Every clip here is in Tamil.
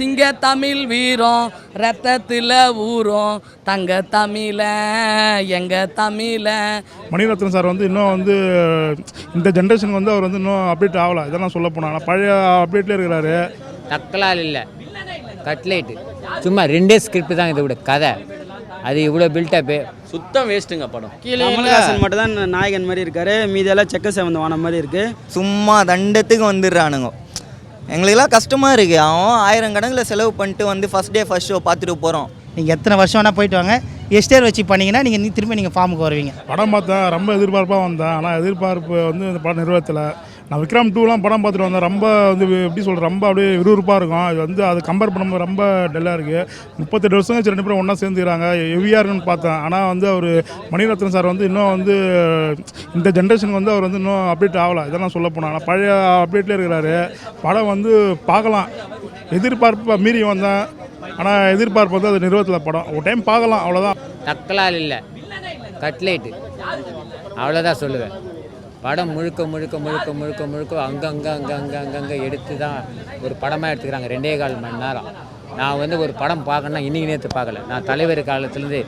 சிங்க தமிழ் வீரம் ரத்தத்தில் ஊறும். தங்க தமிழ எங்க தமிழ. மணிரத்னம் சார் வந்து இன்னும் வந்து இந்த ஜென்ரேஷனுக்கு வந்து அவர் வந்து இன்னும் அப்டேட் ஆகலை. இதெல்லாம் சொல்ல போனால் பழைய அப்டேட்லேயே இருக்கிறாரு. தக்கலால் இல்லை. கட்லேட்டு சும்மா ரெண்டே ஸ்கிரிப்ட் தான் இதை விட கதை. அது இவ்வளோ பில்டப்பு சுத்தம் வேஸ்ட்டுங்க படம். கமல்ஹாசன் மட்டும் தான் நாயகன் மாதிரி இருக்காரு. மீதியெல்லாம் செக்க செவந்த வானம் மாதிரி இருக்கு. சும்மா தண்டத்துக்கு வந்துடுறானுங்க. எங்களுக்கெல்லாம் கஷ்டமாக இருக்குது அவன் ஆயிரம் கணக்கில் செலவு பண்ணிட்டு வந்து ஃபஸ்ட் டே ஃபஸ்ட் ஷோ பார்த்துட்டு போகிறோம் நீங்கள் எத்தனை வருஷம் வேணால் போயிட்டு வாங்க. எஸ்டேர் வச்சு பண்ணீங்கன்னா நீங்கள் நீ திரும்பி நீங்கள் ஃபார்முக்கு வருவீங்க. படம் பார்த்தேன் ரொம்ப எதிர்பார்ப்பாக வந்தேன். ஆனால் எதிர்பார்ப்பு வந்து இந்த படம் நிறுவத்தில் நான் விக்ரம் டூலாம் படம் பார்த்துட்டு வந்தேன். ரொம்ப வந்து எப்படி சொல்கிற ரொம்ப அப்படியே விறுவிறுப்பாக இருக்கும். இது வந்து அது கம்பேர் பண்ணும்போது ரொம்ப டல்லாக இருக்குது முப்பத்தெட்டு வருஷம் கழிச்சு ரெண்டு பேரும் ஒன்றா சேர்ந்துக்கிறாங்க ஹெவியாக இருக்குன்னு பார்த்தேன். ஆனால் வந்து அவர் மணிரத்னம் சார் வந்து இன்னும் வந்து இந்த ஜென்ரேஷனுக்கு வந்து அவர் வந்து இன்னும் அப்டேட் ஆகலை. இதெல்லாம் சொல்ல போனால் ஆனால் பழைய அப்டேட்லேயே இருக்கிறாரு. படம் வந்து பார்க்கலாம். எதிர்பார்ப்பை மீறி வந்தேன். ஆனால் எதிர்பார்ப்பு வந்து அது நிறுவத்தில் படம். ஒரு டைம் பார்க்கலாம். அவ்வளோதான் தக்கலால் இல்லை. கட்லேட்டு. அவ்வளோதான் சொல்லுவேன். படம் முழுக்க முழுக்க முழுக்க முழுக்க முழுக்க அங்கங்கே அங்கே அங்கே அங்கங்கே எடுத்து தான் ஒரு படமாக எடுத்துக்கிறாங்க. ரெண்டே கால் மணி நேரம். நான் வந்து ஒரு படம் பார்க்கணுன்னா இன்றைக்கி நேற்று பார்க்கல. நான் தலைவர் காலத்துலேருந்து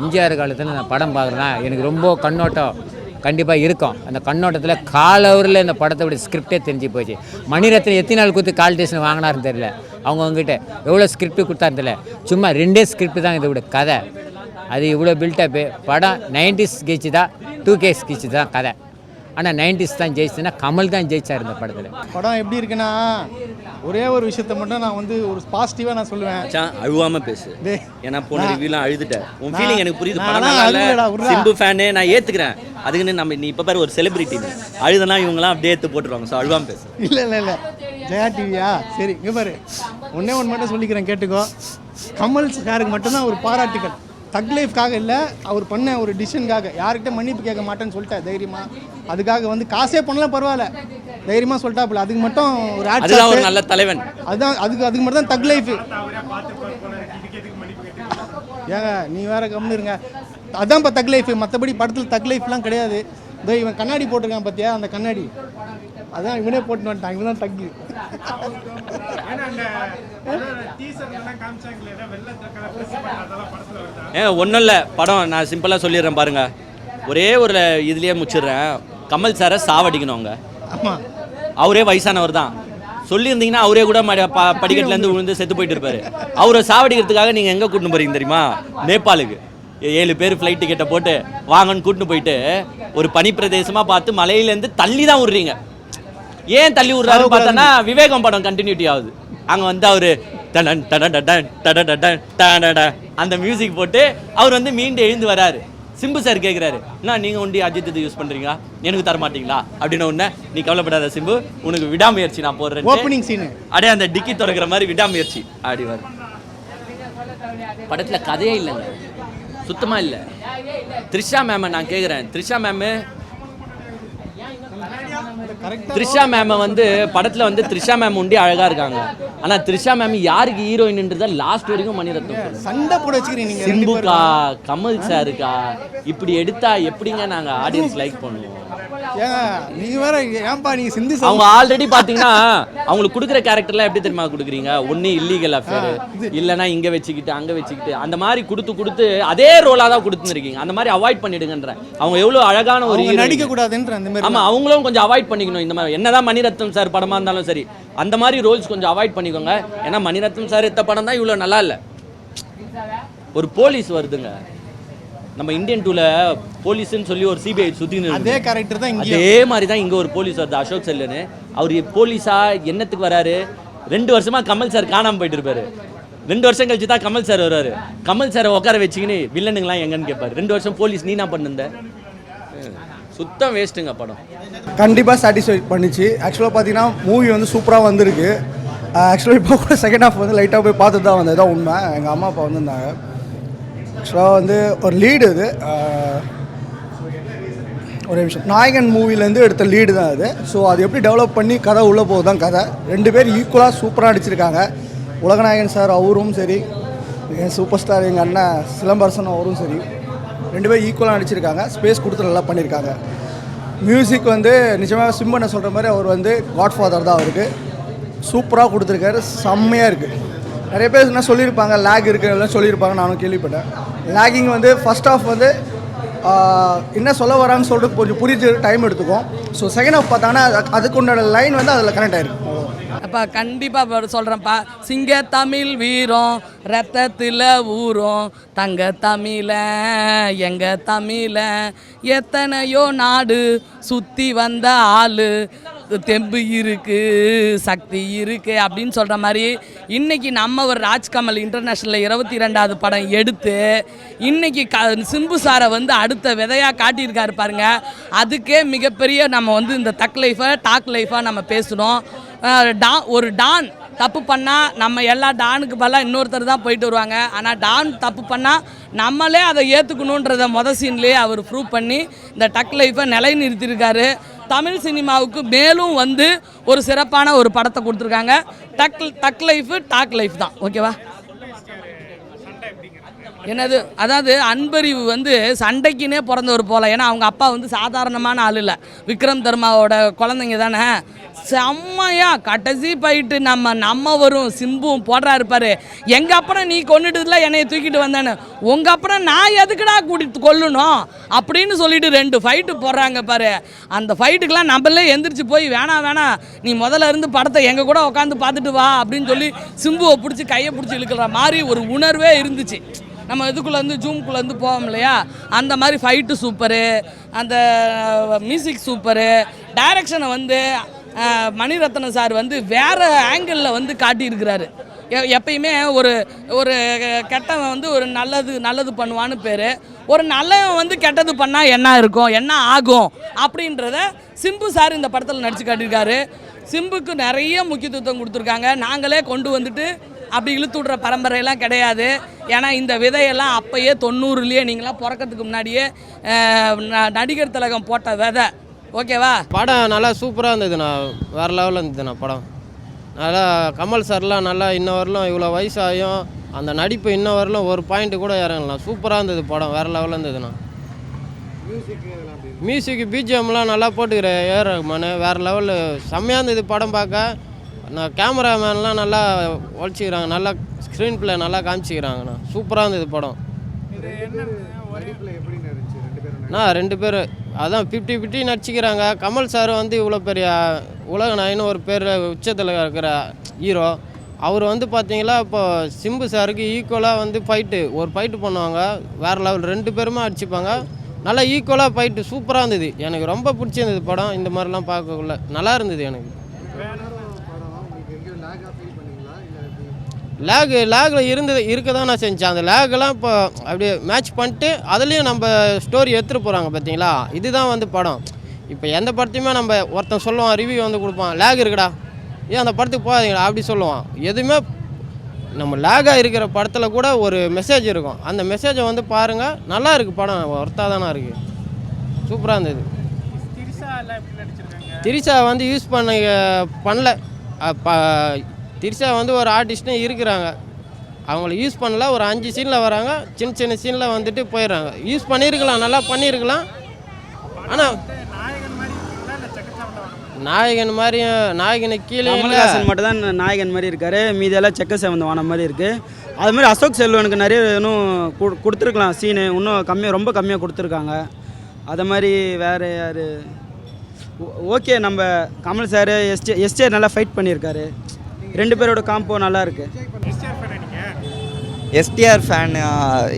எம்ஜிஆர் காலத்துலேருந்து நான் படம் பார்க்குறேன்னா எனக்கு ரொம்ப கண்ணோட்டம் கண்டிப்பாக இருக்கும். அந்த கண்ணோட்டத்தில் காலவரில் இந்த படத்தோடைய ஸ்கிரிப்டே தெரிஞ்சு போச்சு. மணிரத்னம் எத்தனை நாள் கொடுத்து கால் டேஷன் வாங்கினாருன்னு தெரியல. அவங்க அவங்ககிட்ட எவ்வளோ ஸ்கிரிப்ட் கொடுத்தாரு தெரியல. சும்மா ரெண்டே ஸ்கிரிப்ட் தான் இதோட கதை. அது இவ்வளோ பில்டப்பு படம் நைன்டிஸ் கீச்சு தான் டூ கேஸ் கீச்சு தான் கதை. ஆனால் நைன்டிஸ் தான் ஜெயிச்சுன்னா கமல் தான் ஜெயிச்சார் இந்த படத்தில். படம் எப்படி இருக்குன்னா ஒரே ஒரு விஷயத்த மட்டும் நான் வந்து ஒரு பாசிட்டிவாக நான் சொல்லுவேன். மச்சான் அழுவாம பேசு. ஏன்னா போன ரிவ்யூலாம் அழுதுட்டேன். உன் ஃபீலிங் எனக்கு புரியுது. படம். சிம்பு ஃபேனு நான் ஏத்துக்கிறேன். அதுக்குன்னு நம்ம நீ இப்போ பாரு ஒரு செலிபிரிட்டி அழுதுனா இவங்கலாம் அப்படியே எடுத்து போட்டுருவாங்க. ஸோ அழுவாம பேசு. இல்லை இல்லை இல்லை. ஜெயா டிவியா சரி இங்கே பாரு. ஒன்றே ஒன்று மட்டும் சொல்லிக்கிறேன் கேட்டுக்கோ. கமல் சாருக்கு மட்டும்தான் ஒரு பாராட்டுகள் தக் லைஃப்காக இல்லை அவர் பண்ண ஒரு டிசிஷனுக்காக யார்கிட்ட மன்னிப்பு கேட்க மாட்டேன்னு சொல்லிட்டேன் தைரியமா? அதுக்காக வந்து காசே பண்ணலாம் பரவாயில்ல. தைரியமா சொல்லிட்டாப்புல. அதுக்கு மட்டும் ஒரு ஆட் ஒரு நல்ல தலைவன். அதுதான் அதுக்கு அதுக்கு மட்டும் தான் தக் லைஃப். ஏங்க நீ வேற கம்னு இருங்க. அதான் இப்போ தக் லைஃப். மற்றபடி படத்தில் தக் லைஃப்லாம் கிடையாது. இதோ இவன் கண்ணாடி போட்டிருக்கான் பார்த்தியா அந்த கண்ணாடி? அதான் இவனே போட்டு வந்துட்டான் இவன் தான் தக்கு ஏ ஒன்றும் இல்லை படம் நான் சிம்பிளாக சொல்லிடுறேன் பாருங்க. ஒரே ஒரு இதுலேயே முடிச்சிடுறேன். கமல் சாரை சாவடிக்கணும் அவங்க ஆமாம் அவரே வயசானவர் தான். சொல்லியிருந்தீங்கன்னா அவரே கூட மட- ப- படிக்கட்டுலேருந்து விழுந்து செத்து போயிட்டு இருப்பாரு. அவரை சாவடிக்கிறதுக்காக நீங்கள் எங்கே கூட்டின்னு போறீங்க தெரியுமா? நேபாளுக்கு. ஏழு பேர் ஃப்ளைட் டிக்கெட்டை போட்டு வாங்கன்னு கூட்டின்னு போயிட்டு ஒரு பனி பிரதேசமாக பார்த்து மலையிலேருந்து தள்ளி தான் விட்றீங்க ஏன் தள்ளி விட்றாருன்னு பார்த்தோன்னா விவேகம் படம் கண்டினியூட்டி ஆகுது. அங்கே வந்து அவர் டடன் அந்த மியூசிக் போட்டு அவர் வந்து மீண்டு எழுந்து வராரு. சிம்பு சார் கேட்குறாரு என்ன நீங்கள் ஒண்டி அஜித் இது யூஸ் பண்ணுறீங்க எனக்கு தர மாட்டீங்களா? அப்படின்னு ஒன்று நீ கவலைப்படாத சிம்பு உனக்கு விடாமுயற்சி நான் போடுறேன். ஓப்பனிங் சீனு அப்படியே அந்த டிக்கி திறக்கிற மாதிரி விடாமுயற்சி. அப்படி வரும். படத்தில் கதையே இல்லைங்க. சுத்தமாக இல்லை. த்ரிஷா மேமை நான் கேட்குறேன் த்ரிஷா மேமு த்ரிஷா மேமை வந்து படத்தில் வந்து த்ரிஷா மேம் உண்டி அழகாக இருக்காங்க. ஆனால் த்ரிஷா மேம் யாருக்கு ஹீரோயின்ன்றத லாஸ்ட் வரைக்கும் மணிரத்னம். சண்டை போட வச்சுக்கிறீங்க சிம்புக்கா கமல் சாருக்கா இப்படி எடுத்தா எப்படிங்க நாங்கள் ஆடியன்ஸ் லைக் பண்ணுவோம்? ஏங்க நீங்க வேற ஏன்பா நீங்க சிந்து அவங்க ஆல்ரெடி பாத்தீங்கன்னா அவங்களுக்கு கொடுக்குற கேரக்டர்லாம் எப்படி தெரியுமா கொடுக்குறீங்க? ஒண்ணு இல்லீகல் அஃபேர் இல்லைன்னா இங்க வச்சுக்கிட்டு அங்க வச்சுக்கிட்டு அந்த மாதிரி கொடுத்து கொடுத்து அதே ரோலா தான் கொடுத்துருக்கீங்க. அந்த மாதிரி அவாய்ட் பண்ணிடுங்கன்ற அவங்க எவ்வளவு அழகான ஒரு. நடிக்க கூடாதுன்ற அந்த மாதிரி ஆமா அவங்களும் கொஞ்சம் அவாய்ட் பண்ணிக்கணும். இந்த மாதிரி என்னதான் மணிரத்னம் சார் படமா இருந்தாலும் சரி அந்த மாதிரி ரோல்ஸ் கொஞ்சம் அவாய்ட் பண்ணிக்கோங்க. ஏன்னா மணிரத்னம் சார் எடுத்த படம் தான் இவ்வளவு நல்லா இல்ல. ஒரு போலீஸ் வருதுங்க. நம்ம இந்தியன் டூல போலீஸ்னு சொல்லி ஒரு சிபிஐ சுத்தி அதே கேரக்டர் தான் இங்கே அதே மாதிரி தான் இங்க ஒரு போலீஸ் வருது அசோக் செல்லனு அவர் போலீஸா என்னத்துக்கு வராரு? ரெண்டு வருஷமா கமல் சார் காணாம போயிட்டு இருப்பாரு. ரெண்டு வருஷம் கழிச்சு தான் கமல் சார் வருவாரு. கமல் சாரை உட்கார வச்சுக்கின்னு வில்லனுங்களாம் எங்கன்னு கேட்பாரு ரெண்டு வருஷம் போலீஸ் நீ என்ன பண்ணுந்த? சுத்தம் வேஸ்ட்டுங்க படம். கண்டிப்பாக சாட்டிஸ்ஃபை பண்ணிச்சு. ஆக்சுவலாக பார்த்தீங்கன்னா மூவி வந்து சூப்பராக வந்திருக்கு. ஆக்சுவலாக இப்போ கூட செகண்ட் ஹாஃப் வந்து லைட்டாக போய் பார்த்துட்டு தான் வந்தது தான் உண்மை. எங்கள் அம்மா அப்பா வந்திருந்தாங்க. ஆக்சுவலாக வந்து ஒரு லீடு இது. ஒரு ஒரே விஷயம் நாயகன் மூவிலேருந்து எடுத்த லீடு தான் அது. ஸோ அது எப்படி டெவலப் பண்ணி கதை உள்ளே போகுது தான் கதை. ரெண்டு பேர் ஈக்குவலாக சூப்பராக நடிச்சிருக்காங்க. உலகநாயகன் சார் அவரும் சரி என் சூப்பர் ஸ்டார் எங்கள் அண்ணன் சிலம்பரசன் அவரும் சரி ரெண்டு பேரும் ஈக்குவலாக நடிச்சிருக்காங்க. ஸ்பேஸ் கொடுத்து நல்லா பண்ணியிருக்காங்க மியூசிக் வந்து நிஜமாக சிம்பனை சொல்கிற மாதிரி அவர் வந்து காட் ஃபாதர் தான் அவருக்கு. சூப்பராக கொடுத்துருக்காரு. செம்மையாக இருக்குது நிறைய பேர் என்ன சொல்லியிருப்பாங்க லேக் இருக்குன்னு சொல்லியிருப்பாங்க நானும் கேள்விப்பட்டேன். லேகிங் வந்து ஃபர்ஸ்ட் ஆஃப் வந்து என்ன சொல்ல வரான்னு சொல்லிட்டு கொஞ்சம் புரிஞ்சு டைம் எடுத்துக்கும் ஸோ செகண்ட் ஆஃப் பார்த்தாங்கன்னா அது- அதுக்கு உண்டான லைன் வந்து அதில் கனெக்ட் ஆயிருக்கு அப்பா கண்டிப்பாக சொல்கிறேன்ப்பா சிங்க தமிழ் வீரம் ரத்தத்தில் ஊரும் தங்க தமிழ எங்க தமிழ எத்தனையோ நாடு சுற்றி வந்த ஆளு. தெம்பு இருக்கு சக்தி இருக்கு அப்படின்னு சொல்கிற மாதிரி இன்னைக்கு நம்ம ஒரு ராஜ்கமல் இன்டர்நேஷ்னலில் இருபத்தி ரெண்டாவது படம் எடுத்து இன்னைக்கு க சிம்பு சாரை வந்து அடுத்த விதையாக காட்டியிருக்காரு பாருங்க. அதுக்கே மிகப்பெரிய நம்ம வந்து இந்த தக் லைஃபை டாக் லைஃபாக நம்ம பேசணும் டா ஒரு டான் தப்பு பண்ணால் நம்ம எல்லா டானுக்கு பதிலாக இன்னொருத்தர் தான் போயிட்டு வருவாங்க. ஆனால் டான் தப்பு பண்ணால் நம்மளே அதை ஏற்றுக்கணுன்றத மொத சீன்லேயே அவர் ப்ரூவ் பண்ணி இந்த டக் லைஃப்பை நிலைநிறுத்தியிருக்காரு தமிழ் சினிமாவுக்கு மேலும் வந்து ஒரு சிறப்பான ஒரு படத்தை கொடுத்துருக்காங்க. Thug Thug Life Thug Life தான். ஓகேவா? என்னது? அதாவது அன்பறிவு வந்து சண்டைக்குன்னே பிறந்தவர் போல. ஏன்னா அவங்க அப்பா வந்து சாதாரணமான ஆள் இல்லை. விக்ரம் தர்மாவோட குழந்தைங்க தானே. செம்மையா கடைசி போயிட்டு நம்ம நம்ம வரும் சிம்பும் போடுறா இருப்பாரு எங்க அப்புறம் நீ கொண்டுட்டுல என்னைய தூக்கிட்டு வந்தானு உங்க அப்புறம் நான் எதுக்குடா கூட்டிட்டு கொல்லணும்? அப்படின்னு சொல்லிட்டு ரெண்டு ஃபைட்டு போடுறாங்க பாரு. அந்த ஃபைட்டுக்கெல்லாம் நம்மளே எந்திரிச்சு போய் வேணாம் வேணாம் நீ முதல்ல இருந்து படத்தை எங்க கூட உட்காந்து பார்த்துட்டு வா அப்படின்னு சொல்லி சிம்புவை பிடிச்சி கையை பிடிச்சி இழுக்கிற மாதிரி ஒரு உணர்வே இருந்துச்சு. நம்ம இதுக்குள்ளேருந்து ஜூம்குள்ளேருந்து போவோம் இல்லையா? அந்த மாதிரி ஃபைட்டு சூப்பரு அந்த மியூசிக் சூப்பரு டைரக்ஷனை வந்து மணிரத்னம் சார் வந்து வேறு ஆங்கிளில் வந்து காட்டியிருக்கிறாரு. எ- எப்பயுமே ஒரு ஒரு கெட்டவன் வந்து ஒரு நல்லது நல்லது பண்ணுவான்னு பேர். ஒரு நல்லவன் வந்து கெட்டது பண்ணால் என்ன இருக்கும் என்ன ஆகும் அப்படின்றத சிம்பு சார் இந்த படத்தில் நடித்து காட்டியிருக்காரு. சிம்புக்கு நிறைய முக்கியத்துவம் கொடுத்துருக்காங்க. நாங்களே கொண்டு வந்துட்டு அப்படி இழுத்து விட்ற பரம்பரையெல்லாம் கிடையாது. ஏன்னா இந்த விதையெல்லாம் அப்பயே தொண்ணூறுலேயே நீங்களாம் பிறக்கிறதுக்கு முன்னாடியே ந- நடிகர் திலகம் போட்ட விதை. ஓகேவா? படம் நல்லா சூப்பராக இருந்ததுண்ணா வேறு லெவலில் இருந்ததுண்ணா படம். நல்லா கமல் சார்லாம் நல்லா இன்ன வரலும் இவ்வளோ வயசாயும் அந்த நடிப்பு இன்ன வரலும் ஒரு பாயிண்ட் கூட இறங்கலாம் சூப்பராக இருந்தது படம். வேறு லெவலில் இருந்ததுண்ணா மியூசிக் பிஜிஎம்லாம் நல்லா போட்டுக்கிற ஏர் ரஹ்மான் வேறு லெவலில் செம்மையாக இருந்தது படம் பார்க்க. நான் கேமராமேன்லாம் நல்லா உழைச்சிக்கிறாங்க நல்லா ஸ்க்ரீன் ப்ளே நல்லா காமிச்சிக்கிறாங்கண்ணா. சூப்பராக இருந்தது படம். நான் ரெண்டு பேர். அதான் ஃபிஃப்டி ஃபிஃப்டி நடிச்சிக்கிறாங்க. கமல் சார் வந்து இவ்வளோ பெரிய உலக நாயின்னு ஒரு பேர் உச்சத்தில் இருக்கிற ஹீரோ அவர் வந்து பார்த்தீங்களா இப்போ சிம்பு சாருக்கு ஈக்குவலாக வந்து ஃபைட்டு ஒரு ஃபைட்டு பண்ணுவாங்க. வேறு லெவல் ரெண்டு பேருமே அடிச்சுப்பாங்க. நல்லா ஈக்குவலாக ஃபைட்டு சூப்பராக இருந்தது. எனக்கு ரொம்ப பிடிச்சிருந்தது படம். இந்த மாதிரிலாம் பார்க்கக்குள்ள நல்லா இருந்தது எனக்கு. லேகு லேகில் இருந்தது இருக்க தான் நான் செஞ்சேன். அந்த லேகெல்லாம் இப்போ அப்படியே மேட்ச் பண்ணிட்டு அதுலேயும் நம்ம ஸ்டோரி எடுத்துகிட்டு போகிறாங்க பார்த்தீங்களா? இதுதான் வந்து படம். இப்போ எந்த படத்தையுமே நம்ம ஒருத்தன் சொல்லுவான் ரிவ்யூ வந்து கொடுப்பான் லேக் இருக்குடா. ஏன் அந்த படத்துக்கு போகாதீங்கடா அப்படி சொல்லுவான். எதுவுமே நம்ம லேகாக இருக்கிற படத்தில் கூட ஒரு மெசேஜ் இருக்கும். அந்த மெசேஜை வந்து பாருங்கள் நல்லா இருக்குது படம் ஒர்த்தாக தானே இருக்குது சூப்பராக இருந்தது. திரிஷா வந்து யூஸ் பண்ண பண்ணல. திரிஷா வந்து ஒரு ஆர்டிஸ்ட்டும் இருக்கிறாங்க. அவங்கள யூஸ் பண்ணல ஒரு அஞ்சு சீனில் வராங்க. சின்ன சின்ன சீனில் வந்துட்டு போயிடுறாங்க. யூஸ் பண்ணியிருக்கலாம் நல்லா பண்ணியிருக்கலாம். ஆனால் நாயகன் மாதிரியும் நாயகனை கீழே கமல்ஹாசன் மட்டும் தான் நாயகன் மாதிரி இருக்காரு. மீதியெல்லாம் செக்க சேவந்த வான மாதிரி இருக்குது அது மாதிரி அசோக் செல்வனுக்கு நிறைய இன்னும் கு- கொடுத்துருக்கலாம் சீனு இன்னும் கம்மியாக ரொம்ப கம்மியாக கொடுத்துருக்காங்க. அதை மாதிரி வேறு யார்? ஓகே நம்ம கமல் சார் எஸ்டே எஸ்டே நல்லா ஃபைட் பண்ணியிருக்காரு. ரெண்டு பேரோட காம்போ நல்லா இருக்கு எஸ்டிஆர் ஃபேன்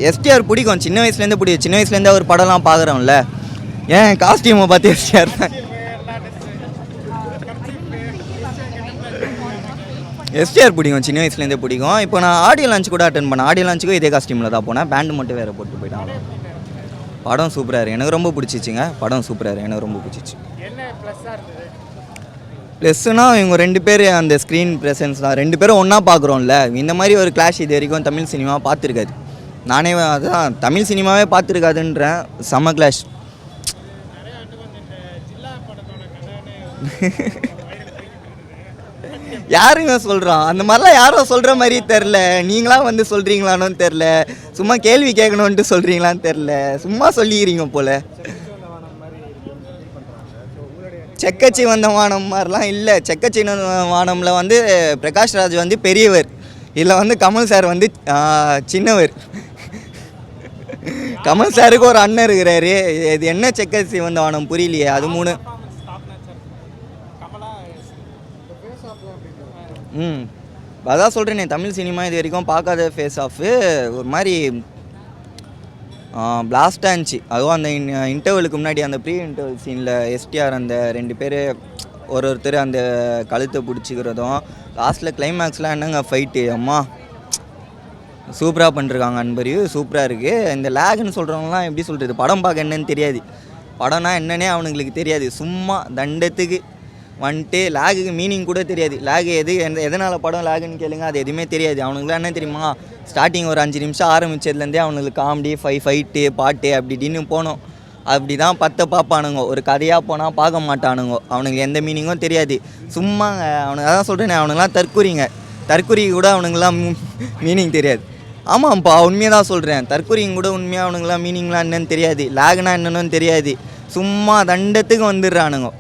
எஸ்டிஆர் பிடிக்கும். சின்ன வயசுலேருந்து பிடிக்கும் சின்ன வயசுலேருந்து அவர் படம்லாம் பார்க்குறோம்ல. ஏன் காஸ்டியூமை பார்த்து எஸ்டிஆர் ஃபேன் எஸ்டிஆர் பிடிக்கும் சின்ன வயசுலேருந்தே பிடிக்கும். இப்போ நான் ஆடியோ லான்ச் கூட அட்டன் பண்ணேன். ஆடியோ லான்ச்சுக்கும் இதே காஸ்டியூமில் தான் போனேன். பேண்ட் மட்டும் வேறு போட்டு போயிட்டாங்க. படம் சூப்பராக இருக்கு. எனக்கு ரொம்ப பிடிச்சிச்சுங்க. படம் சூப்பராக இருக்கு. எனக்கு ரொம்ப பிடிச்சிச்சு. ப்ளஸ்ஸுனால் இவங்க ரெண்டு பேர் அந்த ஸ்க்ரீன் ப்ரெசன்ஸ் தான். ரெண்டு பேரும் ஒன்றா பார்க்குறோம்ல இந்த மாதிரி ஒரு கிளாஷ் இது வரைக்கும் தமிழ் சினிமா பார்த்துருக்காது. நானே அதான் தமிழ் சினிமாவே பார்த்துருக்காதுன்றேன். செம்ம கிளாஷ் யாருங்க சொல்கிறான் அந்த மாதிரிலாம் யாரும் சொல்கிற மாதிரி தெரில நீங்களாம் வந்து சொல்கிறீங்களானு தெரில சும்மா கேள்வி கேட்கணுன்ட்டு சொல்கிறீங்களான்னு தெரில சும்மா சொல்லிக்கிறீங்க போல். செக்கச்சி வந்த வானம் மாதிரிலாம் இல்லை. செக்கச்சி வந்த வானம்ல வந்து பிரகாஷ் ராஜ் வந்து பெரியவர். இதில் வந்து கமல் சார் வந்து சின்னவர். கமல் சாருக்கு ஒரு அண்ணன் இருக்கிறாரு. இது என்ன செக்கச்சி வந்த வானம் புரியலையே. அது மூணு. ம். அதான் சொல்கிறேனே தமிழ் சினிமா இது வரைக்கும் பார்க்காத ஃபேஸ் ஆஃபு ஒரு மாதிரி பிளாஸ்டாக இருந்துச்சு அதுவும் அந்த இன்டர்வலுக்கு முன்னாடி அந்த ப்ரீ இன்டர்வல் சீனில் எஸ்டிஆர் அந்த ரெண்டு பேர் ஒரு ஒருத்தர் அந்த கழுத்தை பிடிச்சிக்கிறதும் லாஸ்ட்டில் கிளைமேக்ஸ்லாம் என்னங்க ஃபைட்டு அம்மா. சூப்பராக பண்ணிருக்காங்க அன்பரியூ சூப்பராக இருக்குது இந்த லேக்னு சொல்கிறவங்களாம் எப்படி சொல்கிறது படம் பார்க்க என்னன்னு தெரியாது. படம்னா என்னன்னே அவனுங்களுக்கு தெரியாது. சும்மா தண்டத்துக்கு வந்துட்டு லேகுக்கு மீனிங் கூட தெரியாது. லேக் எது எந்த எதனால் படம் லேகுன்னு கேளுங்க அது எதுவுமே தெரியாது. அவனுக்குலாம் என்ன தெரியுமா? ஸ்டார்டிங் ஒரு அஞ்சு நிமிஷம் ஆரம்பிச்சதுலேருந்தே அவனுங்களுக்கு காமெடி ஃபை ஃபைட்டு பாட்டு அப்படி இப்படின்னு போனோம். அப்படி தான் பத்தை பார்ப்பானுங்க ஒரு கதையாக போனால் பார்க்க மாட்டானுங்க. அவனுக்கு எந்த மீனிங்கும் தெரியாது. சும்மா அவனுக்கு அதான் சொல்கிறேனே அவனுங்களாம் தற்குறிங்க. தற்குறி கூட அவனுங்களாம் மீனிங் தெரியாது. ஆமாம்ப்பா உண்மையாக தான் சொல்கிறேன் தற்குறிங்க கூட உண்மையாக அவனுங்களாம் மீனிங்லாம் என்னன்னு தெரியாது. லேக்னா என்னன்னு தெரியாது. சும்மா தண்டத்துக்கு வந்துடுறானுங்க.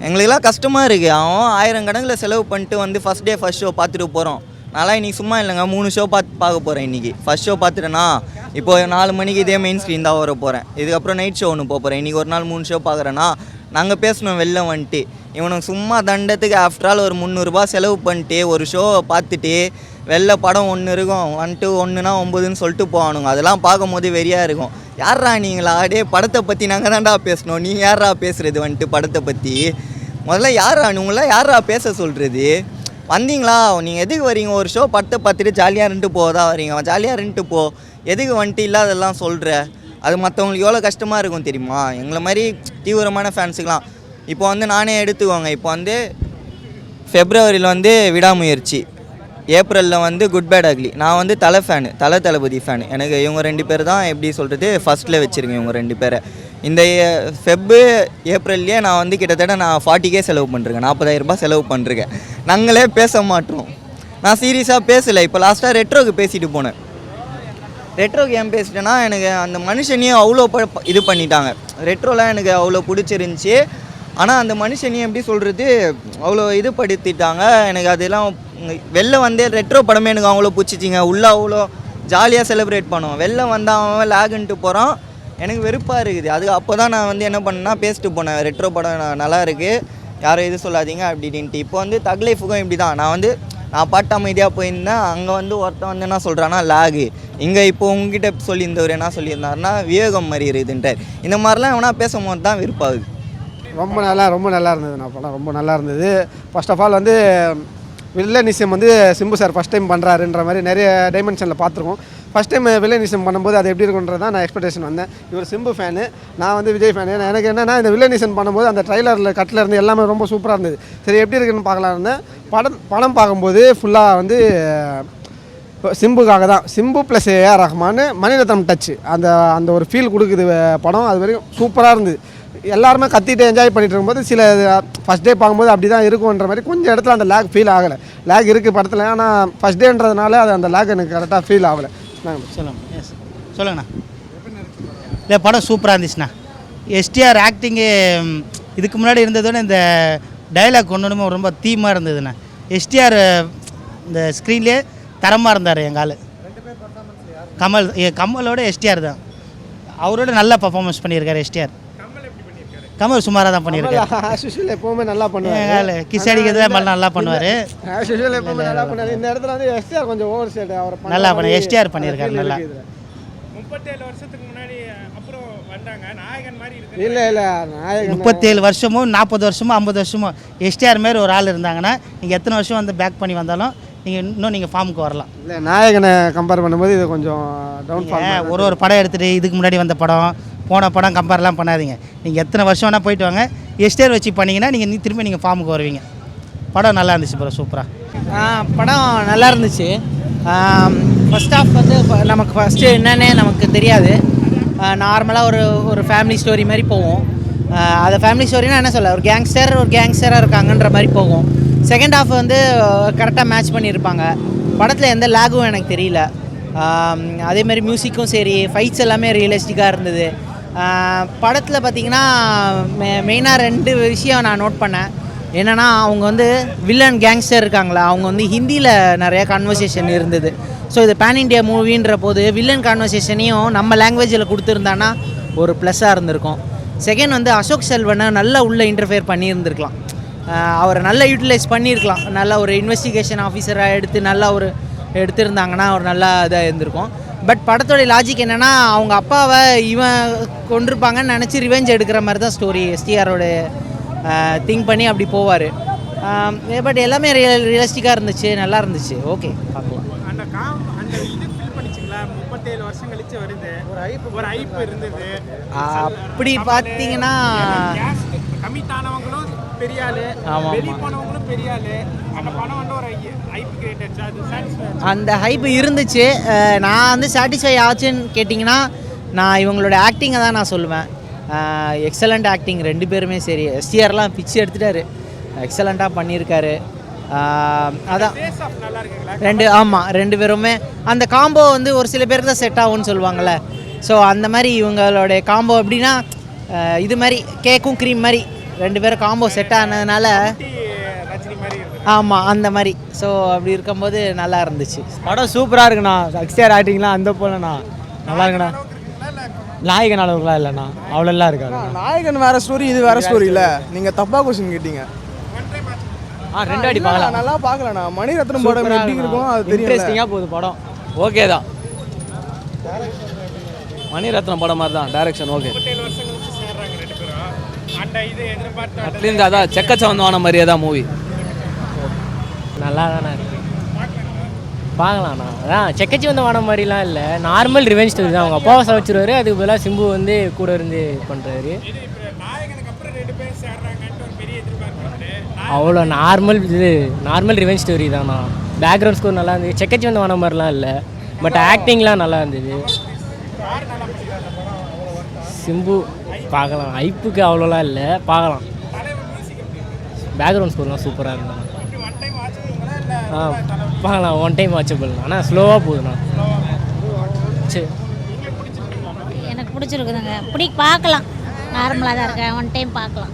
எங்களுக்கெல்லாம் கஷ்டமாக இருக்குது அவன் ஆயிரம் கணக்கில் செலவு பண்ணிட்டு வந்து ஃபஸ்ட் டே ஃபஸ்ட் ஷோ பார்த்துட்டு போகிறோம் நான்லாம் இன்றைக்கி சும்மா இல்லைங்க மூணு ஷோ பார்த்து பார்க்க போகிறேன் இன்றைக்கி ஃபஸ்ட் ஷோ பார்த்துட்டேன்னா இப்போ நாலு மணிக்கு இதே மெயின் ஸ்க்ரீன் தான் வர போகிறேன் இதுக்கப்புறம் நைட் ஷோ ஒன்று போக போகிறேன் இன்றைக்கி ஒரு நாள் மூணு ஷோ பார்க்குறேன்னா நாங்கள் பேசணும் வெளில வந்துட்டு. இவனுக்கு சும்மா தண்டத்துக்கு ஆஃப்டர் ஆல் ஒரு முந்நூறுரூபா செலவு பண்ணிட்டு ஒரு ஷோவை பார்த்துட்டு வெளில படம் ஒன்று இருக்கும். வந்துட்டு ஒன்றுனா ஒம்பதுன்னு சொல்லிட்டு போவானுங்க. அதெல்லாம் பார்க்கும்போது வெறியாக இருக்கும். யாரா நீங்களா டே படத்தை பற்றி நாங்கள் தான்டா பேசணும். நீ யாரா பேசுகிறது வந்துட்டு படத்தை பற்றி முதல்ல யாரா உங்களாம் யாரா பேச சொல்கிறது வந்தீங்களா? நீங்கள் எதுக்கு வரீங்க? ஒரு ஷோ படத்தை பார்த்துட்டு ஜாலியாக இருந்துட்டு போதா வரீங்க. ஜாலியாக இருந்துட்டு போ. எதுக்கு வந்துட்டு இல்லாதெல்லாம் சொல்கிற அது மற்றவங்களுக்கு எவ்வளோ கஷ்டமாக இருக்கும் தெரியுமா? எங்களை மாதிரி தீவிரமான ஃபேன்ஸுக்கெலாம் இப்போ வந்து நானே எடுத்துக்கோங்க. இப்போ வந்து ஃபெப்ரவரியில் வந்து விடாமுயற்சி. ஏப்ரலில் வந்து குட் பேட் அக்லி நான் வந்து தலை ஃபேனு தலை தளபதி ஃபேனு எனக்கு இவங்க ரெண்டு பேர் தான் எப்படி சொல்கிறது ஃபஸ்ட்டில் வச்சுருக்கேன் இவங்க ரெண்டு பேரை. இந்த ஃபெப்பு ஏப்ரல்லையே நான் வந்து கிட்டத்தட்ட நான் ஃபார்ட்டிக்கே செலவு பண்ணுறேன் நாற்பதாயிரம் ரூபாய் செலவு பண்ணிருக்கேன். நாங்களே பேச மாட்டோம். நான் சீரியஸாக பேசலை. இப்போ லாஸ்ட்டாக ரெட்ரோக்கு பேசிட்டு போனேன். ரெட்ரோக்கு ஏன் பேசிட்டேன்னா எனக்கு அந்த மனுஷனையும் அவ்வளோ ப- இது பண்ணிட்டாங்க. ரெட்ரோலாம் எனக்கு அவ்வளோ பிடிச்சிருந்துச்சி. ஆனால் அந்த மனுஷனையும் எப்படி சொல்கிறது அவ்வளோ இது படுத்திட்டாங்க எனக்கு அதெல்லாம் வெளில வந்தே ரெட்ரோ படமே எனக்கு அவ்வளோ பிடிச்சிச்சிங்க. உள்ளே அவ்வளோ ஜாலியாக செலிப்ரேட் பண்ணுவோம் வெளில வந்தால் அவன் லேகுன்ட்டு போகிறான் எனக்கு வெறுப்பாக இருக்குது. அது அப்போ தான் நான் வந்து என்ன பண்ணேன்னா பேசிட்டு போனேன். ரெட்ரோ படம் நல்லா இருக்குது யாரும் இது சொல்லாதீங்க அப்படி இப்படின்ட்டு. இப்போ வந்து தக்லைஃபுக்கும் இப்படி தான் நான் வந்து நான் பாட்டு அமைதியாக போயிருந்தேன். அங்கே வந்து ஒருத்தன் வந்து என்ன சொல்கிறான்னா லேகு இங்கே இப்போ உங்ககிட்ட சொல்லியிருந்தவர் என்ன சொல்லியிருந்தாருன்னா விவேகம் மாதிரி இருக்குதுன்ட்டார். இந்த மாதிரிலாம் எவனா பேசும்போது தான் விருப்பாகுது ரொம்ப நல்லா ரொம்ப நல்லா இருந்தது நான் படம் ரொம்ப நல்லா இருந்தது. ஃபர்ஸ்ட் ஆஃப் ஆல் வந்து வில்லனிசம் வந்து சிம்பு சார் ஃபஸ்ட் டைம் பண்ணுறாருன்ற மாதிரி நிறைய டைமென்ஷனில் பார்த்துருக்கோம். ஃபஸ்ட் டைம் வில்லனிசம் பண்ணும்போது அது எப்படி இருக்குன்றது தான் நான் எக்ஸ்பெக்டேஷன் வந்தேன். இவர் சிம்பு ஃபேனு நான் வந்து விஜய் ஃபேனு எனக்கு என்னென்னா இந்த வில்லனிசம் பண்ணும்போது அந்த ட்ரைலரில் கட்டில் இருந்து எல்லாமே ரொம்ப சூப்பராக இருந்தது. சரி எப்படி இருக்குன்னு பார்க்கலாம் இருந்தேன். படம் படம் பார்க்கும்போது ஃபுல்லாக வந்து சிம்புக்காக தான். Simbu plus A R Rahman Mani Ratnam touch அந்த அந்த ஒரு ஃபீல் கொடுக்குது படம். அது வரைக்கும் சூப்பராக இருந்தது. எல்லாருமே கத்திட்டு என்ஜாய் பண்ணிட்டு இருக்கும்போது சில ஃபஸ்ட் டே பார்க்கும்போது அப்படி தான் இருக்கும்ன்ற மாதிரி கொஞ்சம் இடத்துல அந்த லேக் ஃபீல் ஆகலை. லேக் இருக்குது படத்தில் ஆனால் ஃபஸ்ட் டேன்றதுனால அது அந்த லேக் எனக்கு கரெக்டாக ஃபீல் ஆகலை. சொல்லுங்க. எஸ் சொல்லுங்கண்ணா. இல்லை படம் சூப்பராக இருந்துச்சுண்ணா. எஸ்டிஆர் ஆக்டிங்கு இதுக்கு முன்னாடி இருந்ததோட இந்த டைலாக் கொண்டு ரொம்ப தீமாக இருந்ததுண்ணா. எஸ்டிஆர் இந்த ஸ்க்ரீன்லேயே தரமாக இருந்தார் எங்கள் ஆள். கமல் கமலோட எஸ்டிஆர் தான். அவரோட நல்லா பர்ஃபார்மன்ஸ் பண்ணியிருக்காரு எஸ்டிஆர் கமல் சுமாராக தான் பண்ணியிருக்காரு. ஆஸ் யூஷுவல் எப்போவுமே நல்லா பண்ணுவார். கிஸ் அடிக்கிறது மாதிரி நல்லா பண்ணுவார். எப்போவுமே நல்லா பண்ணுவார். இந்த இடத்துல வந்து எஸ்டிஆர் கொஞ்சம் ஓவர் ஸ்டேட் அவர் நல்லா பண்ண- அந்த பண்ணியிருக்காரு நல்லா. முப்பத்தேழு வருஷத்துக்கு முன்னாடி அப்புறம் வந்தாங்க. நாயகன் மாதிரி இருக்கு இல்ல இல்ல நாயகன் முப்பத்தேழு வருஷமோ நாற்பது வருஷமோ ஐம்பது வருஷமோ எஸ்டிஆர் மாரி ஒரு ஆள் இருந்தாங்கன்னா நீங்கள் எத்தனை வருஷம் வந்து பேக் பண்ணி வந்தாலும் நீங்கள் இன்னும் நீங்கள் ஃபார்முக்கு வரலாம். இல்ல நாயகனை கம்பேர் பண்ணும்போது இது கொஞ்சம் டவுன் ஒரு ஒரு படம் எடுத்துகிட்டு இதுக்கு முன்னாடி வந்த படம் போன படம் கம்பேர்லாம் பண்ணாதீங்க. நீங்கள் எத்தனை வருஷம் வேணால் போயிட்டு வாங்க. எஸ்டேர் வச்சு பண்ணிங்கன்னா நீங்கள் திரும்பி நீங்கள் ஃபார்முக்கு வருவீங்க. படம் நல்லா இருந்துச்சு ப்ரோ சூப்பராக படம் நல்லா இருந்துச்சு. ஃபர்ஸ்ட் ஆஃப் வந்து நமக்கு ஃபஸ்ட்டு என்னன்னே நமக்கு தெரியாது. நார்மலாக ஒரு ஒரு ஃபேமிலி ஸ்டோரி மாதிரி போகும். அதை ஃபேமிலி ஸ்டோரினா என்ன சொல்ல ஒரு கேங்ஸ்டர் ஒரு கேங்ஸ்டராக இருக்காங்கன்ற மாதிரி போகும். செகண்ட் ஆஃப் வந்து கரெக்டாக மேட்ச் பண்ணியிருப்பாங்க. படத்தில் எந்த லேகும் எனக்கு தெரியல. அதேமாதிரி மியூசிக்கும் சரி ஃபைட்ஸ் எல்லாமே ரியலிஸ்டிக்காக இருந்தது. படத்தில் பார்த்தீங்கன்னா மெ மெயினாக ரெண்டு விஷயம் நான் நோட் பண்ணேன். என்னென்னா அவங்க வந்து வில்லன் கேங்ஸ்டர் இருக்காங்களா அவங்க வந்து ஹிந்தியில் நிறைய கான்வர்சேஷன் இருந்தது. ஸோ இது பேன் இண்டியா மூவின்ற போது வில்லன் கான்வர்சேஷனையும் நம்ம லாங்குவேஜில் கொடுத்துருந்தான்னா ஒரு ப்ளஸ்ஸாக இருந்திருக்கும். செகண்ட் வந்து அசோக் செல்வனை நல்லா உள்ளே இன்டர்ஃபியர் பண்ணியிருந்துருக்கலாம். அவரை நல்லா யூட்டிலைஸ் பண்ணியிருக்கலாம். நல்லா ஒரு இன்வெஸ்டிகேஷன் ஆஃபீஸராக எடுத்து நல்லா ஒரு எடுத்திருந்தாங்கன்னா ஒரு நல்லா இதாக இருந்திருக்கும். பட் படத்தோடைய லாஜிக் என்னென்னா அவங்க அப்பாவை இவன் கொண்டிருப்பாங்கன்னு நினச்சி ரிவெஞ்ச் எடுக்கிற மாதிரி தான் ஸ்டோரி எஸ்டிஆரோட திங்க் பண்ணி அப்படி போவார். பட் எல்லாமே ரியல் ரியலிஸ்டிக்காக இருந்துச்சு நல்லா இருந்துச்சு. ஓகே பார்க்கலாம். அந்த காம் அந்த இது ஃபீல் பண்ணிச்சிங்களா? முப்பத்தேழு வருஷம் கழிச்சு வருது. ஒரு ஐப்பு ஒரு ஐப்பு இருந்தது. அப்படி பார்த்தீங்கன்னா கமிட் ஆனவங்களும் பெரிய ஆளு ஆமா. போனவங்களும் பெரிய ஆளு. அந்த படம் வந்து ஒரு அந்த ஹைப் இருந்துச்சு. நான் வந்து சாட்டிஸ்ஃபை ஆச்சுன்னு கேட்டிங்கன்னா நான் இவங்களோட ஆக்டிங்கை தான் நான் சொல்லுவேன். எக்ஸலண்ட் ஆக்டிங் ரெண்டு பேருமே சரி. எஸ்டிஆர்லாம் பிச்சு எடுத்துட்டாரு. எக்ஸலண்ட்டாக பண்ணியிருக்காரு. அதான். ரெண்டு ஆமாம் ரெண்டு பேருமே. அந்த காம்போ வந்து ஒரு சில பேருக்கு தான் செட் ஆகும்னு சொல்லுவாங்கள்ல ஸோ அந்த மாதிரி இவங்களுடைய காம்போ எப்படின்னா இது மாதிரி கேக்கும் க்ரீம் மாதிரி ரெண்டு பேரும் காம்போ செட் ஆனதுனால ஆமாம் அந்த மாதிரி. ஸோ அப்படி இருக்கும்போது நல்லா இருந்துச்சு. படம் சூப்பராக இருக்குண்ணா. எக்ஸ்டிஆர் ஆக்டிங்லாம் அந்த போலண்ணா. நல்லா இருக்குண்ணா. நாயகன் அளவுக்குலாம் இல்லைண்ணா. அவ்வளோலாம் இருக்காது நாயகன் வேற ஸ்டோரி இது வேற ஸ்டோரி இல்லை. நீங்கள் தப்பாக கொஸ்டின் கேட்டீங்க. ஆ ரெண்டு அடி பார்க்கலாம். நல்லா பார்க்கலண்ணா. மணிரத்னம் படம் எப்படி இருக்கும் அது தெரியும் இன்ட்ரெஸ்டிங்காக போகுது படம். ஓகே தான். மணிரத்னம் படம் மாதிரி தான். டைரக்ஷன் ஓகே முப்பத்தேழு வருஷம் கழிச்சு சேர்றாங்க ரெண்டு பேரும். அந்த இது எதிர்பார்த்த அட்லீஸ்ட் அதான் செக்கச்சவந்தமான மாதிரியே தான் மூவி நல்லா தானே இருக்கு. பார்க்கலாம்ண்ணா. அதான் செக்கச்சி வந்த வாடம் மாதிரிலாம் இல்லை. நார்மல் ரிவெஞ்ச் ஸ்டோரி தான். அவங்க அப்பாவை சமைச்சிருவாரு அதுக்கு பதிலாக சிம்பு வந்து கூட இருந்து பண்ணுறாரு இது அவ்வளோ நார்மல் இது. நார்மல் ரிவெஞ்ச் ஸ்டோரி தானா பேக்ரவுண்ட் ஸ்கோர் நல்லா இருந்தது. செக்கச்சி வந்த வானம் மாதிரிலாம் இல்லை. பட் ஆக்டிங்லாம் நல்லா இருந்தது. சிம்பு பார்க்கலாம். ஐப்புக்கு அவ்வளோலாம் இல்லை. பார்க்கலாம். பேக்ரவுண்ட் ஸ்கோர்லாம் சூப்பராக இருந்தாங்க ஆ பார்க்கலாம். ஒன் டைம் வாட்சபிள் ஆனால் ஸ்லோவாக போகுதுண்ணா. சரி எனக்கு பிடிச்சிருக்குதுங்க. பிடி பார்க்கலாம். நார்மலாக தான் இருக்கேன். ஒன் டைம் பார்க்கலாம்.